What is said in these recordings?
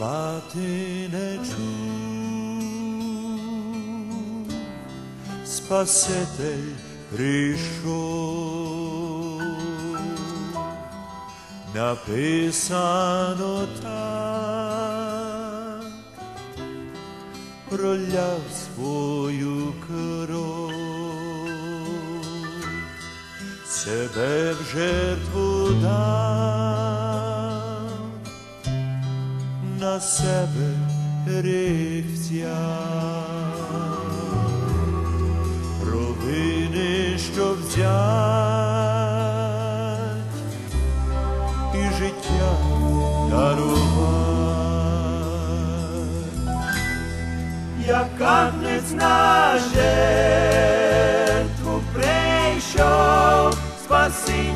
а ти не чув, Спаситель прийшов, написано так, проляв свою кров, себе в жертву дав, на себе гріх взяв, провини, що взять, і життя дарувати. Як агнець на жертву прийшов, спасіння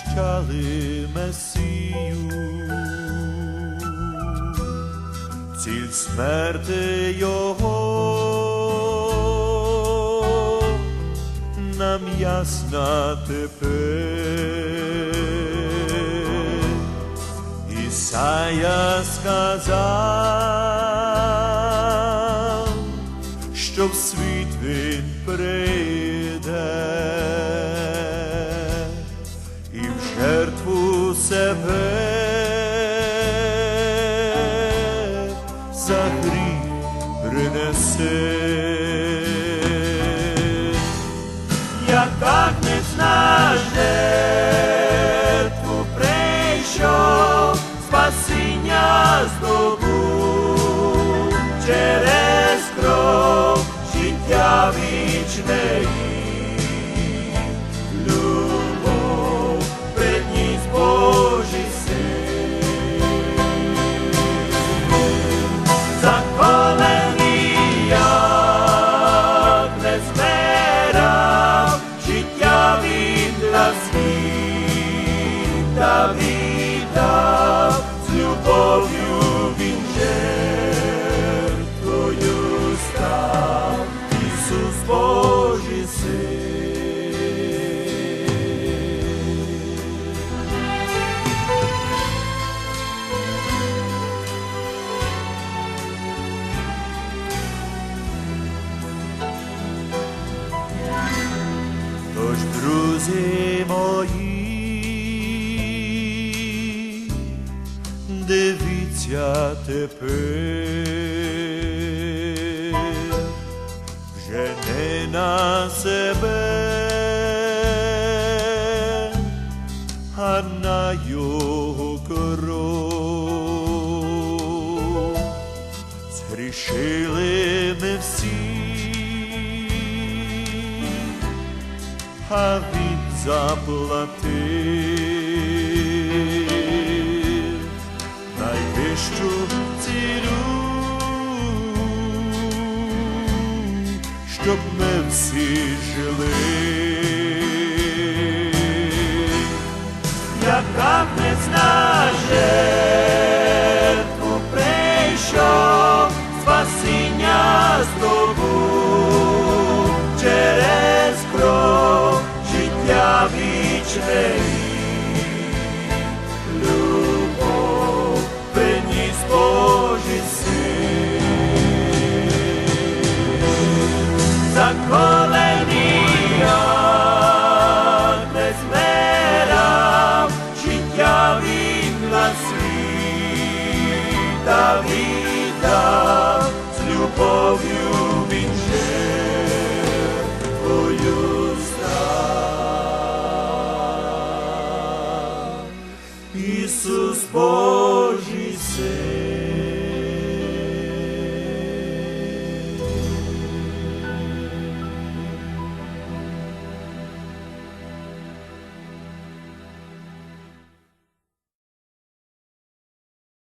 звіщали Месію, ціль смерти Його нам ясна тепер. Ісая сказав, що в світ він прийде себе за гріх принесе. Як агнець на жертву прийшов, спасіння здобув через кров життя вічне Тож, друзі мої, дивіться тепер, вже не на себе, а на його кров. Згрішили а він заплатив найвищу ціну, щоб ми всі жили. Як агнець на жертву життя вічне любов приніс Божий син. Життя він світа віддав, з любов'ю став. Ісус Божий Син.